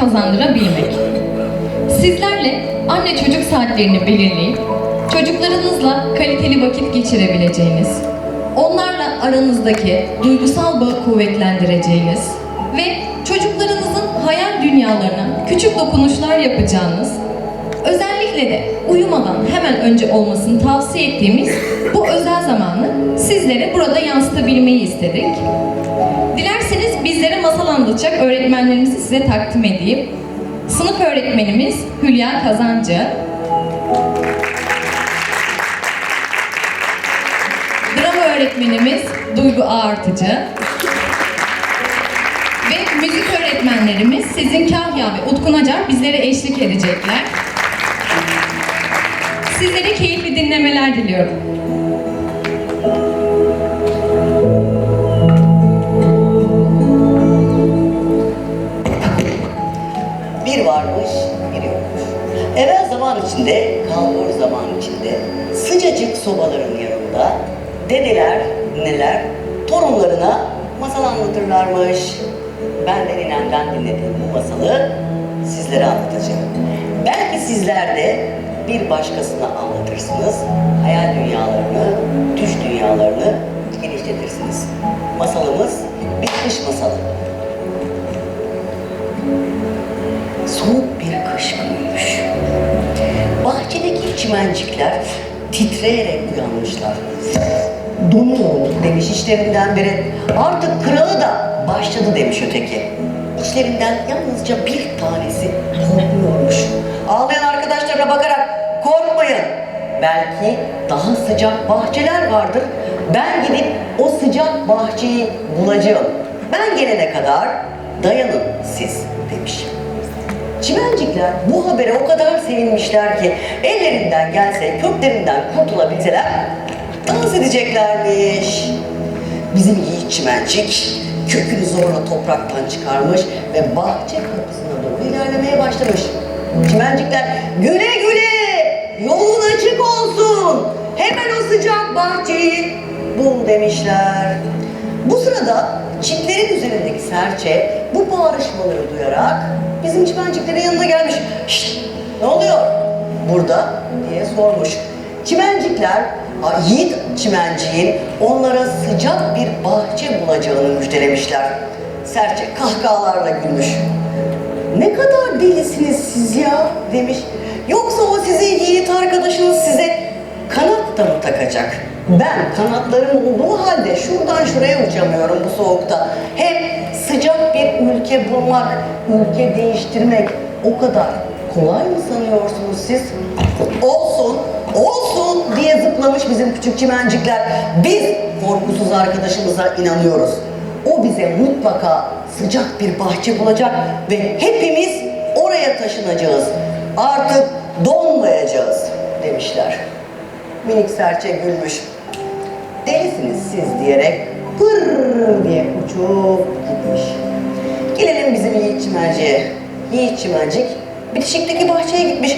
kazandırabilmek. Sizlerle anne çocuk saatlerini belirleyip çocuklarınızla kaliteli vakit geçirebileceğiniz, onlarla aranızdaki duygusal bağı kuvvetlendireceğiniz ve çocuklarınızın hayal dünyalarına küçük dokunuşlar yapacağınız, özellikle de uyumadan hemen önce olmasını tavsiye ettiğimiz bu özel zamanı sizlere burada yansıtabilmeyi istedik. Dilerseniz bizlere masal anlatacak öğretmenlerimizi size takdim edeyim. Sınıf öğretmenimiz Hülya Kazancı. Drama öğretmenimiz Duygu Ağartıcı. Ve müzik öğretmenlerimiz Sezin Kahya ve Utkun Acar bizlere eşlik edecekler. Sizlere keyifli dinlemeler diliyorum. Zaman içinde, kalbur zaman içinde, sıcacık sobaların yanında dedeler, neler torunlarına masal anlatırlarmış. Ben de ninemden dinlediğim bu masalı sizlere anlatacağım. Belki sizler de bir başkasına anlatırsınız. Hayal dünyalarını, düş dünyalarını genişletirsiniz. Masalımız bir kış masalı. Soğuk bir kış günüymüş. Bahçedeki çimencikler titreyerek uyanmışlar. Donuyorum demiş içlerinden biri. Artık kralı da başladı demiş öteki. İçlerinden yalnızca bir tanesi korkmuyormuş. Ağlayan arkadaşlarına bakarak korkmayın. Belki daha sıcak bahçeler vardır. Ben gidip o sıcak bahçeyi bulacağım. Ben gelene kadar dayanın siz demiş. Çimencikler bu habere o kadar sevinmişler ki ellerinden gelse köklerinden kurtulabilseler dans edeceklermiş. Bizim yiğit çimencik kökünü zorla topraktan çıkarmış ve bahçe kapısına doğru ilerlemeye başlamış. Çimencikler güle güle yolun açık olsun hemen o sıcak bahçeyi bul demişler. Bu sırada çitlerin üzerindeki serçe bu bağırışmaları duyarak bizim çimenciklerin yanına gelmiş. Şşt ne oluyor burada diye sormuş. Çimencikler yiğit çimenciğin onlara sıcak bir bahçe bulacağını müjdelemişler. Serçe kahkahalarla gülmüş. Ne kadar delisiniz siz ya demiş. Yoksa o sizin yiğit arkadaşınız size kanat da mı takacak? Ben kanatlarım olduğu halde şuradan şuraya uçamıyorum bu soğukta. Hem sıcak bir ülke bulmak, ülke değiştirmek o kadar kolay mı sanıyorsunuz siz? Olsun, olsun diye zıplamış bizim küçük çimencikler. Biz korkusuz arkadaşımıza inanıyoruz. O bize mutlaka sıcak bir bahçe bulacak ve hepimiz oraya taşınacağız. Artık donmayacağız demişler. Minik serçe gülmüş. Delisiniz siz diyerek pır diye uçup gitmiş. Gelelim bizim Yiğit Çimenci'ye. Yiğit Çimencik bitişikteki bahçeye gitmiş.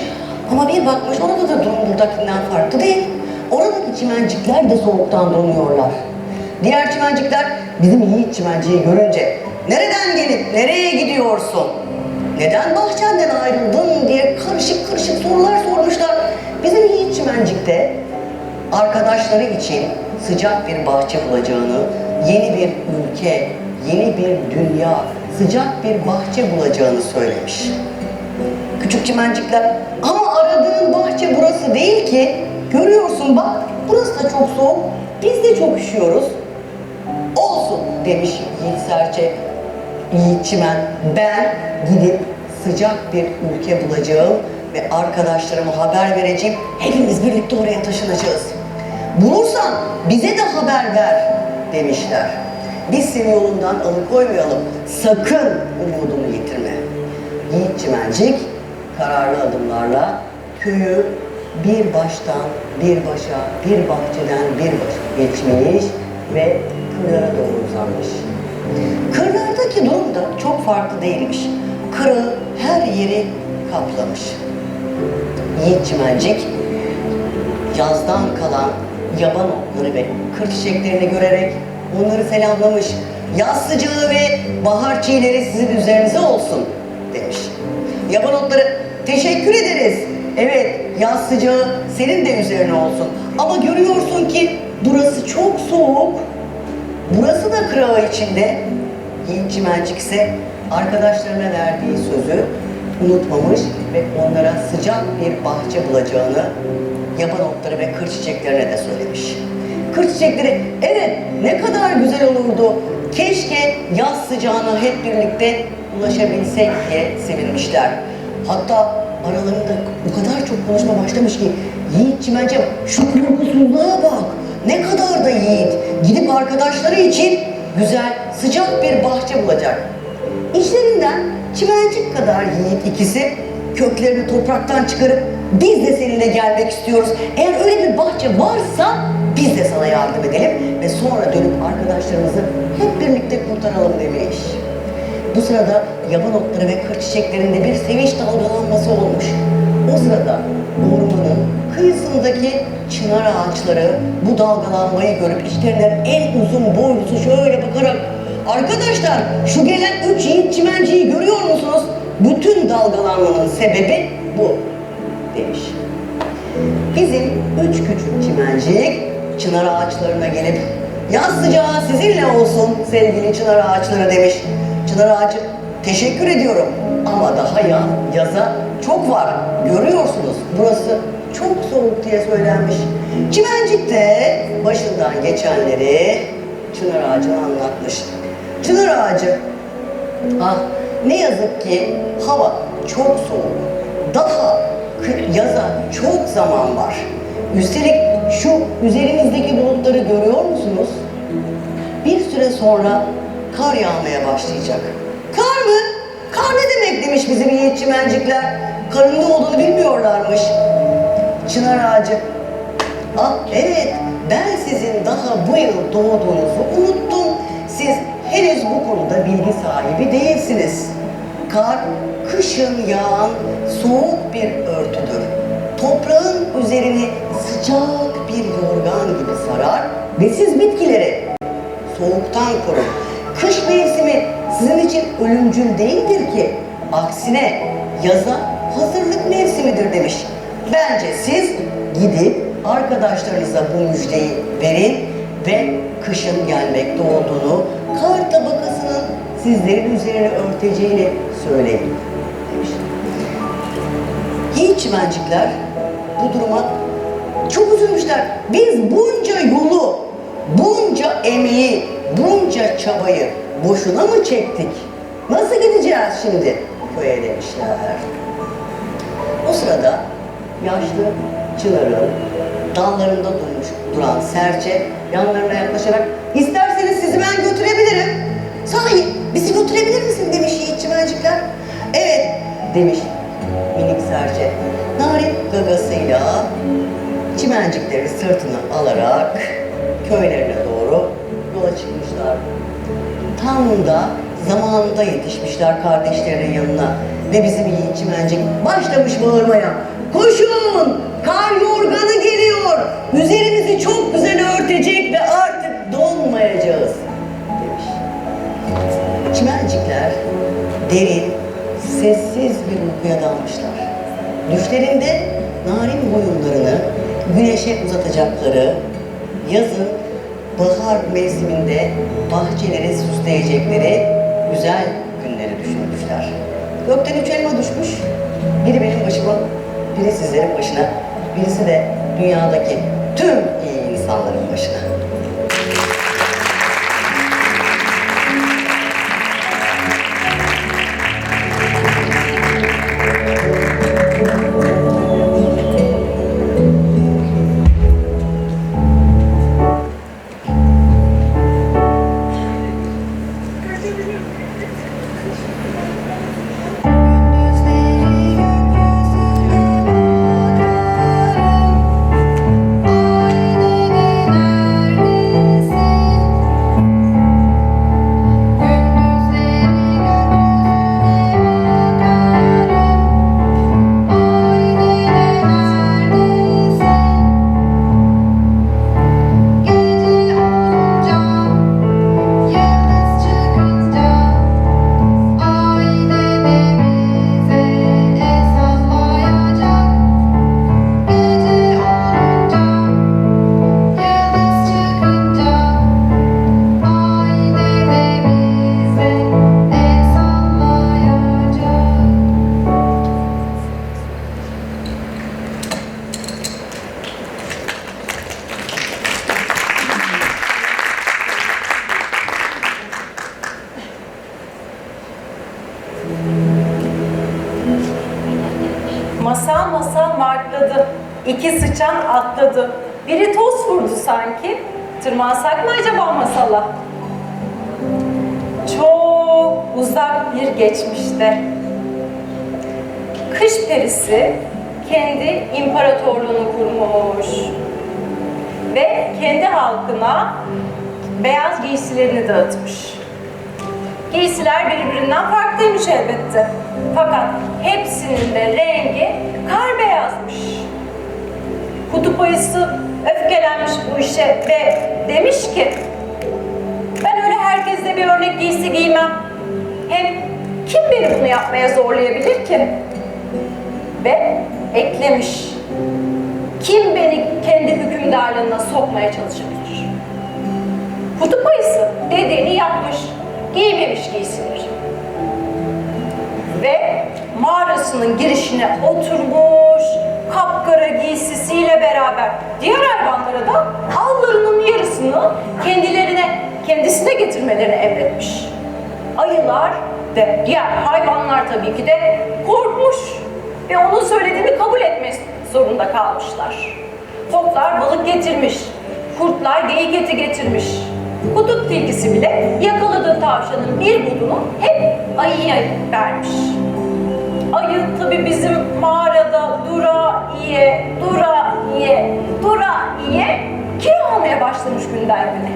Ama bir bakmış orada da durum buradakinden farklı değil. Oradaki çimencikler de soğuktan donuyorlar. Diğer çimencikler bizim Yiğit Çimenci'yi görünce nereden gelip nereye gidiyorsun? Neden bahçenden ayrıldın diye karışık karışık sorular sormuşlar. Bizim Yiğit Çimencik de arkadaşları için sıcak bir bahçe bulacağını, yeni bir ülke, yeni bir dünya, sıcak bir bahçe bulacağını söylemiş. Küçük çimencikler ama aradığın bahçe burası değil ki. Görüyorsun bak burası da çok soğuk. Biz de çok üşüyoruz. Olsun demiş Yiğit Serçe. Yiğit Çimen ben gidip sıcak bir ülke bulacağım ve arkadaşlarıma haber vereceğim. Hepimiz birlikte oraya taşınacağız. Bulursan bize de haber ver demişler. Biz seni yolundan alıkoymayalım. Sakın umudunu yitirme. Yiğit Çimencik kararlı adımlarla köyü bir baştan bir başa, bir bahçeden bir başa geçmiş ve kırlara doğru uzanmış. Kırlardaki durum da çok farklı değilmiş. Kırı her yeri kaplamış. Yiğit Çimencik yazdan kalan yaban otları ve kır çiçeklerini görerek onları selamlamış. Yaz sıcağı ve bahar çiğleri sizin üzerinize olsun demiş. Yaban otları teşekkür ederiz. Evet yaz sıcağı senin de üzerine olsun. Ama görüyorsun ki burası çok soğuk. Burası da kırağı içinde. Yiğit ise arkadaşlarına verdiği sözü unutmamış ve onlara sıcak bir bahçe bulacağını yaban otları ve kır çiçeklerine de söylemiş. Kır çiçekleri evet ne kadar güzel olurdu. Keşke yaz sıcağına hep birlikte ulaşabilsek diye sevinmişler. Hatta aralarında o kadar çok konuşma başlamış ki Yiğit Çimenci şu korkusuzluğa bak. Ne kadar da yiğit. Gidip arkadaşları için güzel, sıcak bir bahçe bulacak. İşlerinden çimencik kadar yiğit ikisi köklerini topraktan çıkarıp biz de seninle gelmek istiyoruz. Eğer öyle bir bahçe varsa biz de sana yardım edelim ve sonra dönüp arkadaşlarımızı hep birlikte kurtaralım demiş. Bu sırada yaban otları ve kır çiçeklerinde bir sevinç dalgalanması olmuş. O sırada ormanın kıyısındaki çınar ağaçları bu dalgalanmayı görüp içlerinden en uzun boylusu şöyle bakarak Arkadaşlar şu gelen üç yiğit çimenciyi görüyor musunuz? Bütün dalgalanmanın sebebi bu demiş. Bizim üç küçük çimencik çınar ağaçlarına gelip yaz sıcağı sizinle olsun sevgili çınar ağaçları demiş. Çınar ağacı teşekkür ediyorum ama daha ya, yaza çok var görüyorsunuz burası çok soğuk diye söylenmiş. Çimencik de başından geçenleri çınar ağacına anlatmış. Çınar ağacı Ah ne yazık ki hava çok soğuk. Daha yaza çok zaman var. Üstelik şu üzerimizdeki bulutları görüyor musunuz? Bir süre sonra kar yağmaya başlayacak. Kar mı? Kar ne demek demiş bizim yiğit çimencikler. Karın ne olduğunu bilmiyorlarmış. Çınar ağacı. Ah evet ben sizin daha bu yıl doğduğunuzu unuttum. Siz henüz bu konuda bilgi sahibi değilsiniz. Kar kışın yağan soğuk bir örtüdür. Toprağın üzerini sıcak bir yorgan gibi sarar ve siz bitkileri soğuktan korun. Kış mevsimi sizin için ölümcül değildir ki. Aksine yaza hazırlık mevsimidir demiş. Bence siz gidip arkadaşlarınıza bu müjdeyi verin ve kışın gelmekte olduğunu, kar tabakasının sizlerin üzerine örteceğini söyleyin. Yiğit çimencikler bu duruma çok üzülmüşler. Biz bunca yolu, bunca emeği, bunca çabayı boşuna mı çektik? Nasıl gideceğiz şimdi köye demişler. O sırada yaşlı çınarın dallarında durmuş duran serçe yanlarına yaklaşarak isterseniz sizi ben götürebilirim. Sahi bizi götürebilir misin demiş yiğit çimencikler. Evet demiş serçe. Narin gagasıyla çimencikleri sırtına alarak köylerine doğru yola çıkmışlar. Tam da zamanında yetişmişler kardeşlerinin yanına. Ve bizim yiğit çimencik başlamış bağırmaya. Koşun! Kar yorganı geliyor! Üzerimizi çok güzel örtecek ve artık donmayacağız demiş. Çimencikler derin, sessiz bir uykuya dalmışlar. Düşlerinde narin boyunlarını güneşe uzatacakları, yazın bahar mevsiminde bahçeleri süsleyecekleri güzel günleri düşünmüşler. Gökten üç elma düşmüş. Biri benim başıma, biri sizlerin başına, birisi de dünyadaki tüm iyi insanların başına. İki sıçan atladı. Biri toz vurdu sanki. Tırmansak mı acaba masala? Çok uzak bir geçmişte. Kış perisi kendi imparatorluğunu kurmuş. Ve kendi halkına beyaz giysilerini dağıtmış. Giysiler birbirinden farklıymış elbette. Fakat hepsinin de rengi kar beyazmış. Kutup ayısı öfkelenmiş bu işe ve demiş ki ben öyle herkesle bir örnek giysi giymem. Hem kim beni bunu yapmaya zorlayabilir ki? Ve eklemiş. Kim beni kendi hükümdarlığına sokmaya çalışabilir? Kutup ayısı dediğini yapmış. Giymemiş giysileri. Mağarasının girişine oturmuş, kapkara giysisiyle beraber diğer hayvanlara da avlarının yarısını kendilerine, kendisine getirmelerini emretmiş. Ayılar ve diğer hayvanlar tabii ki de korkmuş ve onun söylediğini kabul etmek zorunda kalmışlar. Foklar balık getirmiş, kurtlar geyik eti getirmiş. Kutup tilkisi bile yakaladığı tavşanın bir budunu hep ayıya vermiş. Ayı tabi bizim mağarada dura iye, dura iye, dura iye kilo almaya başlamış günden güne.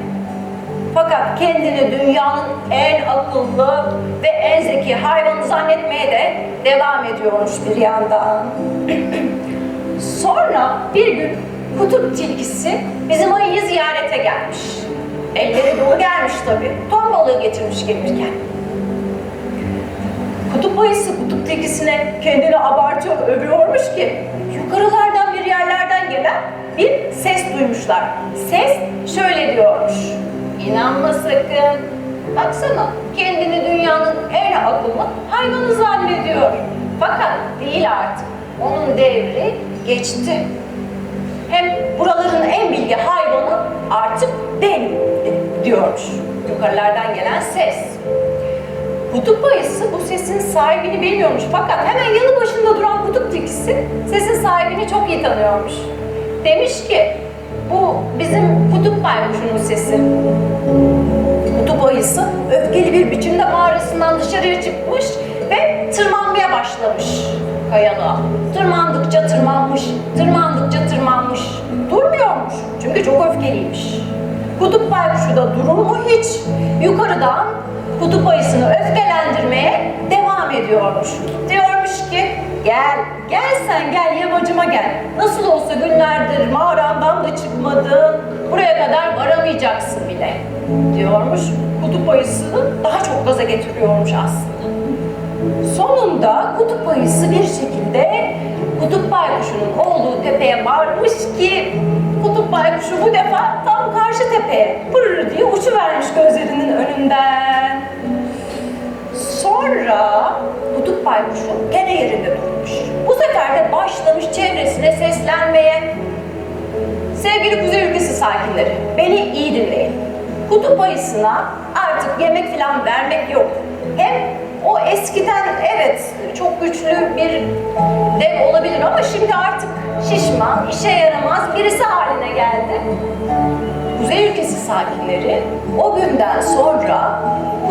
Fakat kendini dünyanın en akıllı ve en zeki hayvanı zannetmeye de devam ediyormuş bir yandan. Sonra bir gün kutup tilkisi bizim ayıyı ziyarete gelmiş. Elleri dolu gelmiş tabii. Ton balığı getirmiş gelirken. Kutup ayısı kutup tilkisine kendini abartıyor, övüyormuş ki yukarılardan bir yerlerden gelen bir ses duymuşlar. Ses şöyle diyormuş. İnanma sakın. Baksana kendini dünyanın en akıllı hayvanı zannediyor. Fakat değil artık. Onun devri geçti. Hem buraların en bilgi hayvanı artık benim diyormuş. Yukarılardan gelen ses. Kutup ayısı bu sesin sahibini bilmiyormuş fakat hemen yanı başında duran kutup tilkisi sesin sahibini çok iyi tanıyormuş. Demiş ki bu bizim kutup baykuşunun sesi. Kutup ayısı öfkeli bir biçimde mağarasından dışarıya çıkmış ve tırmanmaya başlamış kayalığa. Tırmandıkça tırmanmış, tırmandıkça tırmanmış. Durmuyormuş çünkü çok öfkeliymiş. Kutup baykuşu da durur mu hiç? Yukarıdan kutup ayısını öfkelendirmeye devam ediyormuş. Diyormuş ki gel, gel sen gel yamacıma gel. Nasıl olsa günlerdir mağarandan da çıkmadın. Buraya kadar varamayacaksın bile. Diyormuş kutup ayısını daha çok gaza getiriyormuş aslında. Sonunda kutup ayısı bir şekilde kutup baykuşunun olduğu tepeye varmış ki kutup baykuşu bu defa tam karşı tepeye pırr diye uçuvermiş gözlerinin önünden. Sonra kutup baykuşu gene yerinde durmuş. Bu sefer de başlamış çevresine seslenmeye. Sevgili Kuzey ülkesi sakinleri, beni iyi dinleyin. Kutup ayısına artık yemek falan vermek yok. Hem o eskiden evet çok güçlü bir dev olabilir ama şimdi artık şişman, işe yaramaz birisi haline geldi. Kuzey ülkesi sakinleri o günden sonra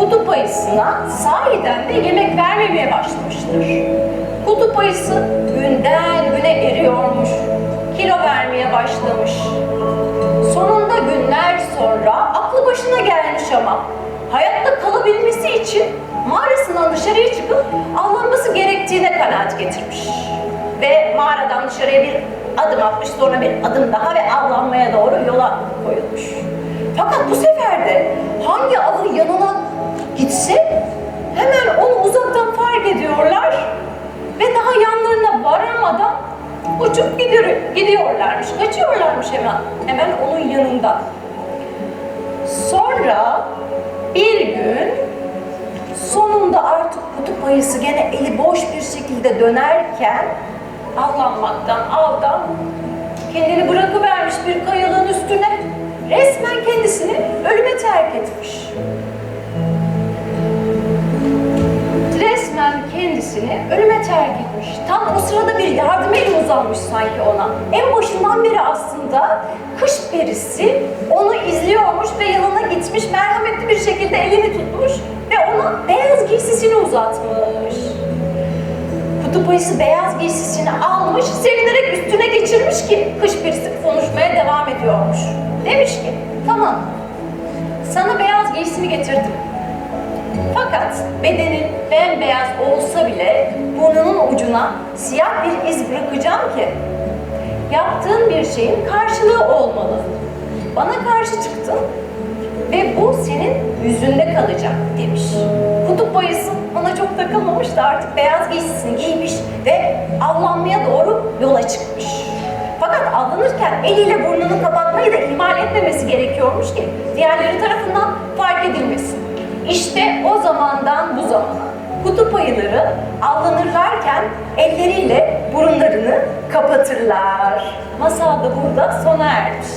kutup ayısına sahiden de yemek vermemeye başlamıştır. Kutup ayısı günden güne eriyormuş, kilo vermeye başlamış. Sonunda günler sonra aklı başına gelmiş ama hayatta kalabilmesi için mağarasından dışarıya çıkıp avlanması gerektiğine kanaat getirmiş. Ve mağaradan dışarıya bir adım atmış, sonra bir adım daha ve avlanmaya gitse hemen onu uzaktan fark ediyorlar ve daha yanlarına varamadan uçup gidiyor, gidiyorlarmış, kaçıyorlarmış hemen, hemen onun yanında. Sonra bir gün sonunda artık kutup ayısı gene eli boş bir şekilde dönerken avlanmaktan, avdan kendini bırakıvermiş bir kayalığın üstüne resmen kendisini ölüme terk etmiş. Ölüme terk etmiş. Tam o sırada bir yardım eli uzanmış sanki ona. En başından beri aslında kış perisi onu izliyormuş ve yanına gitmiş merhametli bir şekilde elini tutmuş ve ona beyaz giysisini uzatmış. Kutup ayısı beyaz giysisini almış, sevinerek üstüne geçirmiş ki kış perisi konuşmaya devam ediyormuş. Demiş ki, tamam sana beyaz giysini getirdim. Fakat bedenin bembeyaz olsa bile burnunun ucuna siyah bir iz bırakacağım ki yaptığın bir şeyin karşılığı olmalı. Bana karşı çıktın ve bu senin yüzünde kalacak demiş. Kutup ayısı ona çok takılmamış da artık beyaz giysisini giymiş ve avlanmaya doğru yola çıkmış. Fakat avlanırken eliyle burnunu kapatmayı da ihmal etmemesi gerekiyormuş ki diğerleri tarafından fark edilmesin. İşte o zamandan bu zamana kutup ayıları avlanırlarken elleriyle burunlarını kapatırlar. Masal da burada sona ermiş.